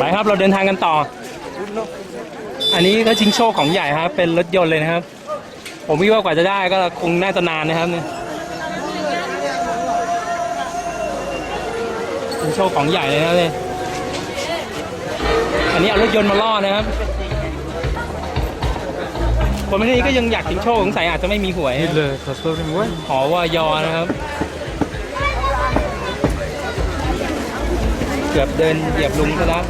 ไปครับเราเดินทางกันต่อ อันนี้ก็ชิงโชคของใหญ่ครับ เป็นรถยนต์เลยนะครับ ผมคิดว่ากว่าจะได้ก็คงน่าจะนานนะครับเนี่ยชิงโชคของใหญ่เลยนะครับเนี่ยอันนี้เอารถยนต์มาล่อนะครับคนไม่นี้ก็ยังอยากชิงโชคสงสัยอาจจะไม่มีหวย Le transport ouais. หอวอยอนะครับ เกือบเดินเหยียบลุงซะแล้ว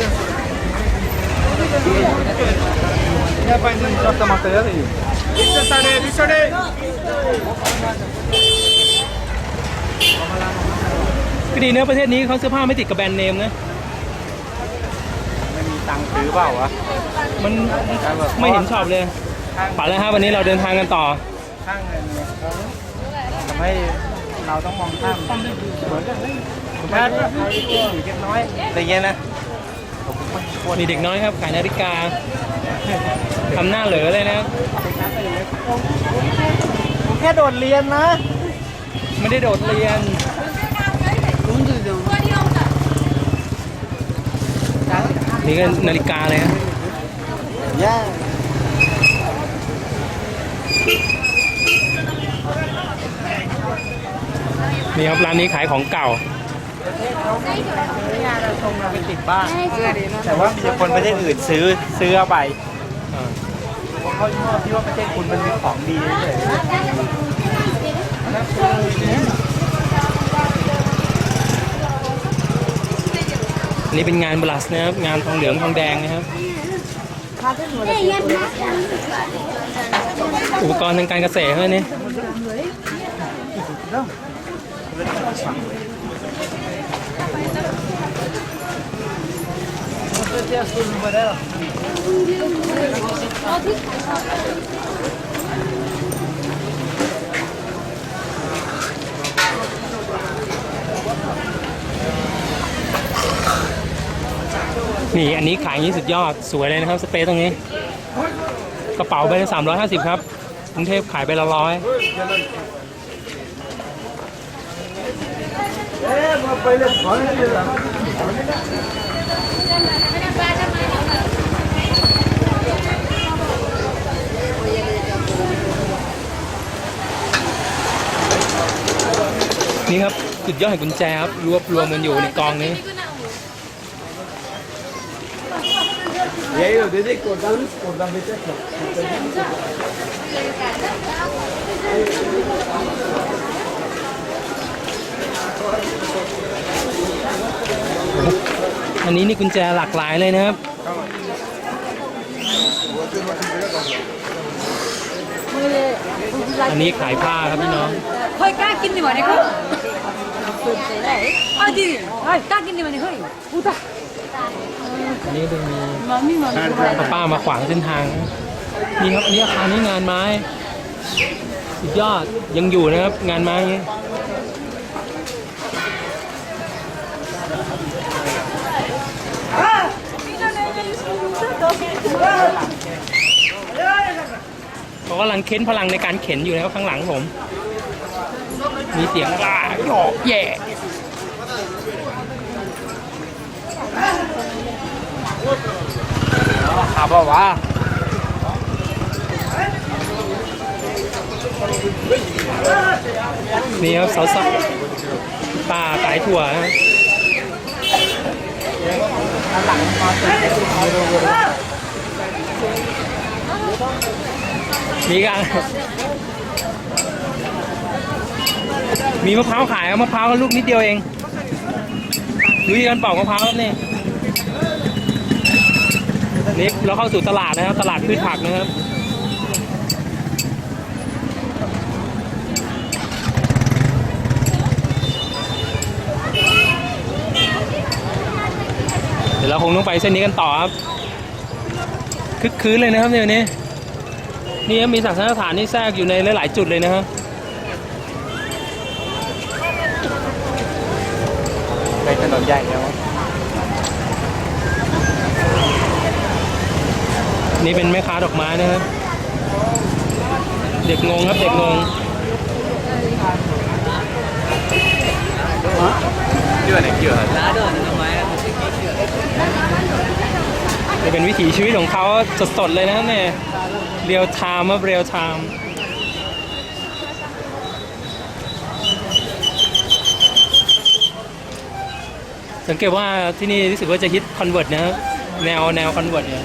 Il y a pas une sorte de matériel. ก็ดีเนื้อะประเทศนี้เขาเสื้อผ้าไม่ติดกับแบรนด์เนมนะไม่มีตังค์ซื้อเปล่าวะ มันไม่เห็นชอบเลยไปแล้วครับวันนี้เราเดินทางกันต่อ ข้างเงินเนี่ยทำให้เราต้องมองข้ามเหมือนกับเฮ้ยแค่ใครอยู่เล็กน้อยอะไรเงี้ยนะ มไม่ควรมีเด็กน้อยครับขายนาฬิกาทำหน้าเหลอเลยนะครับผมแค่โดดเรียนนะ ไม่ได้โดดเรียน นี่ก็นาฬิกาเลยครับย่านี่ครับร้านนี้ขายของเก่างาน เราชมเราไปติดบ้าน แต่ว่ามีคนประเทศอื่นซื้อซื้อเอาไปอ่าเพราะเขาชอบที่ว่าประเทศคุณมันมีของดีเฉยอันนี้เป็นงานบลัสนะครับ งานทองเหลืองทองแดงนะครับ อุปกรณ์ทางการเกษตรเท่านี้ นี่อันนี้ขายอย่างนี้สุดยอดสวยเลยนะครับ สเปซตรงนี้ กระเป๋าใบละสามร้อยห้าสิบครับกรุงเทพขายใบละร้อยนี่ครับ สุดยอดแห่งกุญแจครับรวบรวมกันอยู่ในกองนี้อันนี้นี่กุญแจหลากหลายเลยนะครับ อันนี้ขายผ้าครับพี่น้อง ค่อยกล้ากินดีกว่านะครับ 아니, 아, 깎인님 아니, 허이. 오다. อันนี้เป็นมี 마미 마미. ป้าป้ามาขวางเส้นทาง นี่ครับอันนี้อาคารนี้งานไม้สุดยอดยังอยู่นะครับ งานไม้นี้เขากำลังเค้นพลังในการเข็นอยู่นะครับข้างหลังผม มีเสียงว่าหยอกแย่ขาบอกว่านี่ครับสาวสับป้าขายถั่วนะมีกัน มีมะพร้าวขายครับมะพร้าวลูกนิดเดียวเองดูดีการปอกมะพร้าวครับนี่นี่เราเข้าสู่ตลาดนะครับ ตลาดพืชผักนะครับเดี๋ยวเราคงต้องไปเส้นนี้กันต่อครับคึกคืนเลยนะครับเดี๋ยวนี้นี่มีศาสนสถานที่แทรกอยู่ในหลาย ๆ จุดเลยนะครับ ไปถ นใหญ่แล้ว นี่เป็นแม่ค้าดอกไม้นะครับเด็กงงครับเด็กงง chưa này chưa hả จะเป็นวิถีชีวิตของเขาสดๆเลยนะเนี่ยเรียลไทม์ครับเรียลไทม์ สังเกตว่าที่นี่รู้สึกว่าจะฮิตคอนเวิร์ตนะแนวแนวคอนเวิร์ตเนี่ย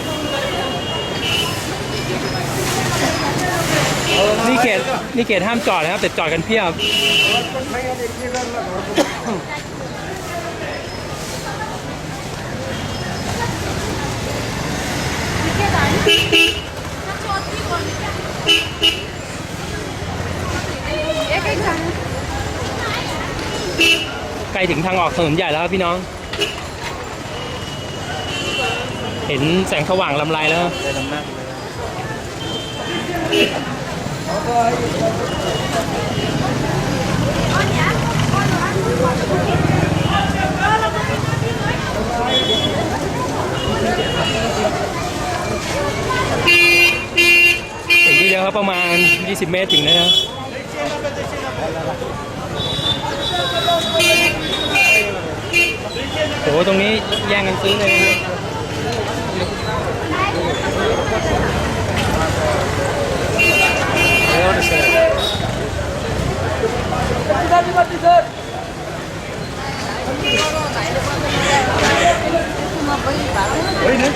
นี่เขตนี่เขตห้ามจอดนะครับ แต่จอดกันเพียบ ใกล้ถึงทางออกถนนใหญ่แล้วครับพี่น้อง เห็นแสงสว่างลำไรแล้ว ถึงที่เดียวครับประมาณ 20 เมตรถึงนะครับโหตรงนี้แย่งกันซื้อเลยนะครับ そうですねおいね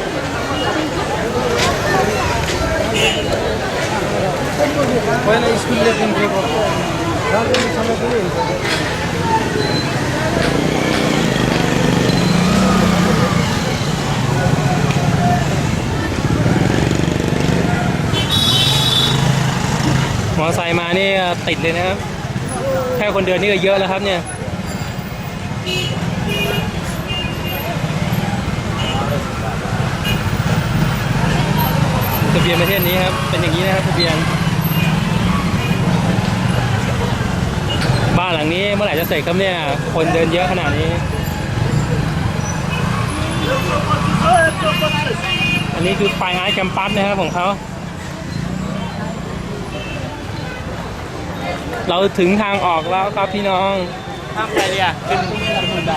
पहिला स्कुलले दिन्थ्यो गाउँको समय पनि हुन्छ มานี่ติดเลยนะครับ แค่คนเดินนี่ก็เยอะแล้วครับเนี่ยทะเบียนประเทศนี้ครับ เป็นอย่างนี้นะครับทะเบียน บ้านหลังนี้เมื่อไหร่จะเสร็จครับเนี่ย คนเดินเยอะขนาดนี้ อันนี้คือไฟไฮแคมปัสนะครับของเขา เราถึงทางออกแล้วครับพี่น้องข้ามไปเลยอะขึ้นขึ้นทางคุณใด